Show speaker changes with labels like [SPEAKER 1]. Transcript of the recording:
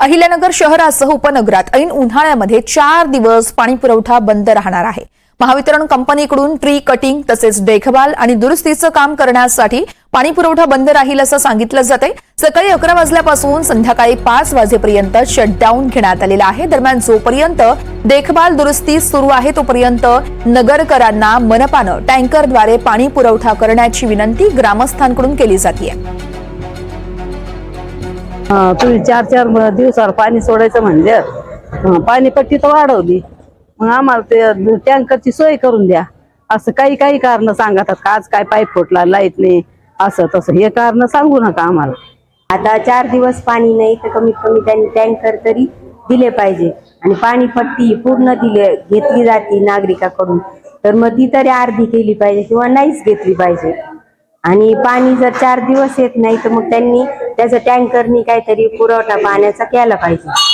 [SPEAKER 1] अहिल्यानगर शहरासह उपनगरात ऐन उन्हाळ्यामध्ये चार दिवस पाणी पुरवठा बंद राहणार आहे. महावितरण कंपनीकडून ट्री कटिंग तसेच देखभाल आणि दुरुस्तीचं काम करण्यासाठी पाणी पुरवठा बंद राहील असं सांगितलं जाते सकाळी अकरा वाजल्यापासून संध्याकाळी पाच वाजेपर्यंत शटडाऊन घेण्यात आलेला आहे. दरम्यान जोपर्यंत देखभाल दुरुस्ती सुरू आहे तोपर्यंत नगरकरांना मनपानं टँकरद्वारे पाणी पुरवठा करण्याची विनंती ग्रामस्थांकडून केली जाते
[SPEAKER 2] तुम्ही चार चार दिवसावर पाणी सोडायचं म्हणजे पाणीपट्टी तर वाढवली. मग आम्हाला ते टँकरची सोय करून द्या. असं काही काही कारण सांगतात का आज काय पाईप फुटला लाइट नाही असं तसं. हे कारण सांगू नका आम्हाला.
[SPEAKER 3] आता चार दिवस पाणी नाही तर कमीत कमी त्यांनी टँकर तरी दिले पाहिजे. आणि पाणीपट्टी पूर्ण दिले घेतली जाते नागरिकाकडून. तर मग ती तरी अर्धी केली पाहिजे किंवा नाहीच घेतली पाहिजे. आणि पाणी जर चार दिवस येत नाही तर मग त्यांनी त्याचं टँकरनी काहीतरी पुरवठा पाण्याचा केला पाहिजे.